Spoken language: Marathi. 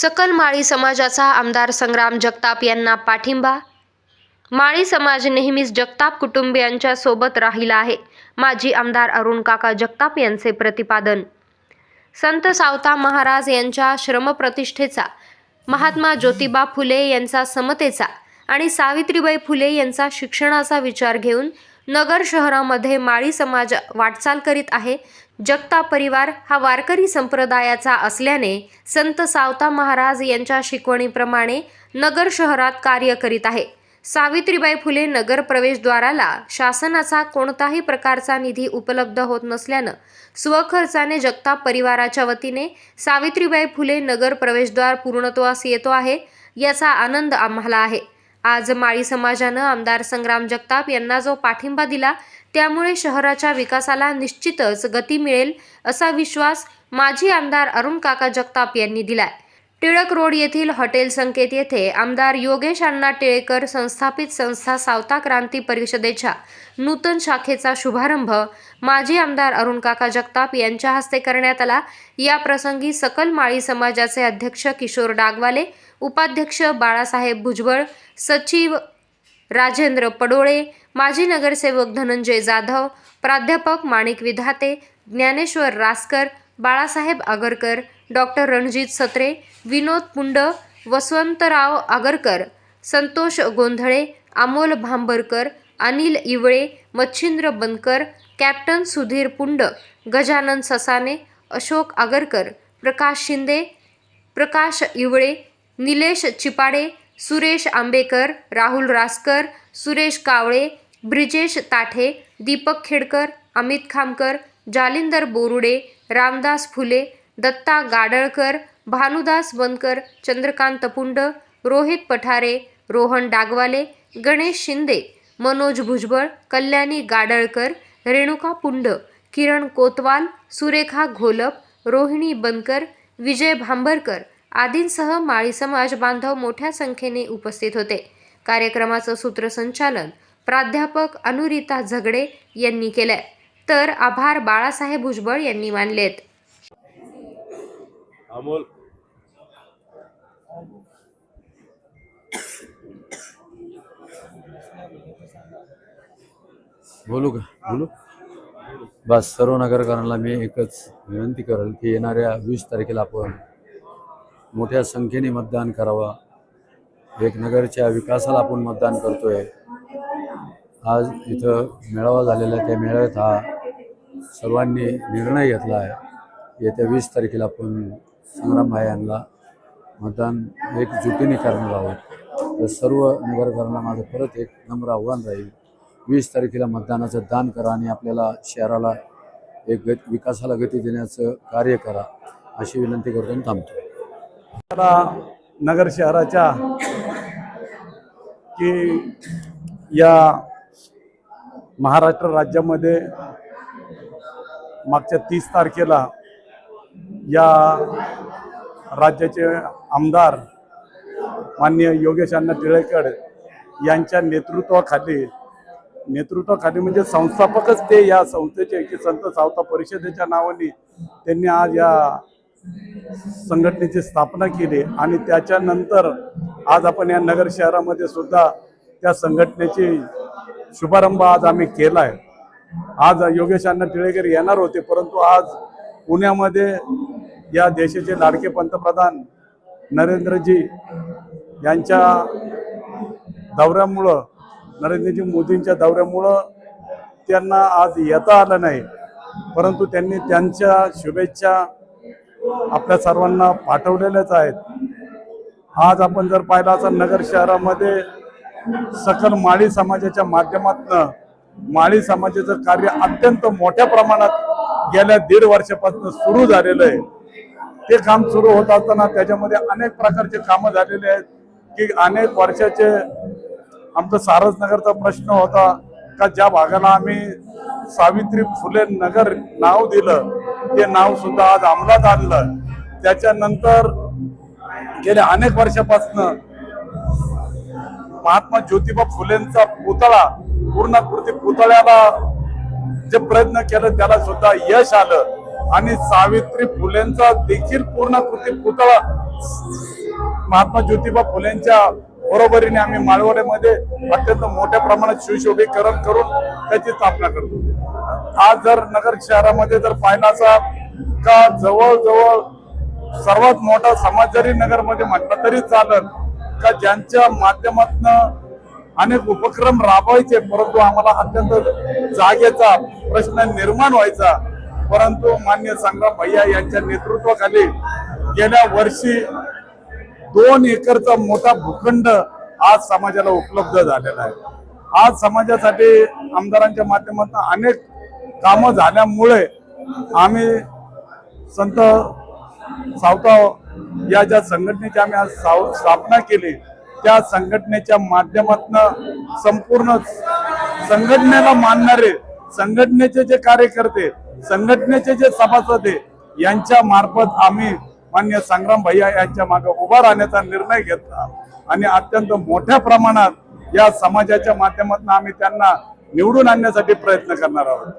सकल माळी समाजाचा आमदार संग्राम जगताप यांना पाठिंबा. माळी समाज नेहमीच जगताप कुटुंबियांच्या सोबत राहिला आहे. माजी आमदार अरुण काका जगताप यांचे प्रतिपादन. संत सावता महाराज यांच्या श्रमप्रतिष्ठेचा महात्मा ज्योतिबा फुले यांचा समतेचा आणि सावित्रीबाई फुले यांचा शिक्षणाचा विचार घेऊन नगर शहरामध्ये माळी समाज वाटचाल करीत आहे. जगता परिवार हा वारकरी संप्रदायाचा असल्याने संत सावता महाराज यांच्या शिकवणीप्रमाणे नगर शहरात कार्य करीत आहे. सावित्रीबाई फुले नगर प्रवेशद्वाराला शासनाचा कोणताही प्रकारचा निधी उपलब्ध होत नसल्यानं स्वखर्चाने जगता परिवाराच्या वतीने सावित्रीबाई फुले नगर प्रवेशद्वार पूर्णत्वास येतो आहे याचा आनंद आम्हाला आहे. आज माळी समाजानं आमदार संग्राम जगताप यांना जो पाठिंबा दिला त्यामुळे शहराच्या विकासाला निश्चितच गती मिळेल असा विश्वास माजी आमदार अरुण काका जगताप यांनी दिलाय. टिळक रोड येथील हॉटेल संकेत येथे आमदार योगेश अण्णा टिळेकर संस्थापित संस्था सावता क्रांती परिषदेच्या नूतन शाखेचा शुभारंभ माजी आमदार अरुण काका जगताप यांच्या हस्ते करण्यात आला. या प्रसंगी सकल माळी समाजाचे अध्यक्ष किशोर डागवाले उपाध्यक्ष बाळासाहेब भुजबळ सचिव राजेंद्र पडोळे माजी नगरसेवक धनंजय जाधव प्राध्यापक माणिक विधाते ज्ञानेश्वर रासकर बाळासाहेब आगरकर डॉक्टर रणजित सत्रे विनोद पुंड वसवंतराव आगरकर संतोष गोंधळे अमोल भांबरकर अनिल इवळे मच्छिंद्र बनकर कॅप्टन सुधीर पुंड गजानन ससाने अशोक आगरकर प्रकाश शिंदे प्रकाश इवळे निलेश चिपाडे सुरेश आंबेकर राहुल रासकर सुरेश कावळे ब्रिजेश ताठे दीपक खेडकर अमित खामकर जालिंदर बोरुडे रामदास फुले दत्ता गाडळकर भानुदास बनकर चंद्रकांत पुंड रोहित पठारे रोहन डागवाले गणेश शिंदे मनोज भुजबळ कल्याणी गाडळकर रेणुका पुंड किरण कोतवाल सुरेखा घोलप रोहिणी बनकर विजय भांबरकर आदींसह माळी समाज बांधव मोठ्या संख्येने उपस्थित होते. कार्यक्रमाचं सूत्रसंचालन प्राध्यापक अनुरिता झगडे यांनी केलंय. तर आभार बाळासाहेब भुजबळ यांनी मानलेत. अमोल. बोलू का? बोलू? बस सर्व नगरकरांना मी एकच विनंती करेल की येणाऱ्या वीस तारखेला आपण मोठ्या संख्येने मतदान करावा. एक नगरच्या विकासाला आपण मतदान करतोय. आज इथं मेळावा झालेला आहे. त्या मेळाव्यात हा सर्वांनी निर्णय घेतला आहे. येत्या वीस तारखेला आपण संग्राम यांना मतदान एकजुटीने करणार आहोत. तर सर्व नगरकरांना माझं परत एक नम्र आव्हान राहील. वीस तारखेला मतदानाचं दान करा आणि आपल्याला शहराला एक गत विकासाला गती देण्याचं कार्य करा अशी विनंती करतो आणि थांबतो. नगर शहराच्या की या महाराष्ट्र राज्यामध्ये मागच्या तीस तारखेला या राज्याचे आमदार माननीय योगेश अण्णा टिळेकर यांच्या नेतृत्वाखाली नेतृत्वाखाली म्हणजे संस्थापकच ते या संस्थेचे की संत सावता परिषदेच्या नावाने त्यांनी आज या संघटनेची स्थापना केली आणि त्याच्यानंतर आज आपण या नगर शहरामध्ये सुद्धा त्या संघटनेची शुभारंभ आज आम्ही केला आहे आज योगेश अण्णा टिळेकर येणार होते परंतु आज पुण्यामध्ये या देशाचे लाडके पंतप्रधान नरेंद्रजी यांच्या दौऱ्यामुळं नरेंद्रजी मोदींच्या दौऱ्यामुळं त्यांना आज येता आलं नाही. परंतु त्यांनी त्यांच्या शुभेच्छा आपल्या सर्वांना पाठवलेल्याच आहेत. आज आपण जर पाहिलं असं नगर शहरामध्ये सकल माळी समाजाच्या माध्यमातून माळी समाजाचं कार्य अत्यंत मोठ्या प्रमाणात गेल्या दीड वर्षापासून सुरू झालेलं आहे. ते काम सुरू होत असताना त्याच्यामध्ये अनेक प्रकारचे कामं झालेले आहेत. की अनेक वर्षाचे आमचं सारसनगरचा प्रश्न होता का ज्या भागाला आम्ही सावित्री फुले नगर नाव दिलं ते नाव सुद्धा आज अंमलात आणलं. त्याच्यानंतर गेल्या अनेक वर्षापासून महात्मा ज्योतिबा फुलेंचा पुतळा पूर्णाकृती पुतळ्याला जे प्रयत्न केलं त्याला सुद्धा यश आलं. आणि सावित्री फुलेंचा देखील पूर्ण कृती पुतळा महात्मा ज्योतिबा फुलेंच्या बरोबरीने आम्ही माळवड्यामध्ये अत्यंत मोठ्या प्रमाणात शिवशोभीकरण करून त्याची स्थापना करतो. आज जर नगर शहरामध्ये जर पाहिला असा का जवळजवळ सर्वात मोठा समाज जरी नगरमध्ये म्हटलं तरी चालत का ज्यांच्या माध्यमातून अनेक उपक्रम राबवायचे परंतु आम्हाला अत्यंत जागेचा प्रश्न निर्माण व्हायचा परंतु मान्य संग्राम भैया यांच्या नेतृत्वाखाली गेल्या वर्षी दोन एकरचा मोठा भूखंड आज समाजाला उपलब्ध झालेला आहे. आज समाजासाठी आमदारांच्या माध्यमातून अनेक कामं झाल्यामुळे आम्ही संत सावताव या ज्या संघटनेची आम्ही आज साव- स्थापना केली त्या संघटनेच्या माध्यमातून संपूर्ण संघटनेला मानणारे संघटनेचे जे कार्यकर्ते संघटनेचे जे सभासद आहे यांच्या मार्फत आम्ही मान्य संग्राम भैया यांच्या मागे उभा राहण्याचा निर्णय घेतला. आणि अत्यंत मोठ्या प्रमाणात या समाजाच्या माध्यमातून आम्ही त्यांना निवडून आणण्यासाठी प्रयत्न करणार आहोत.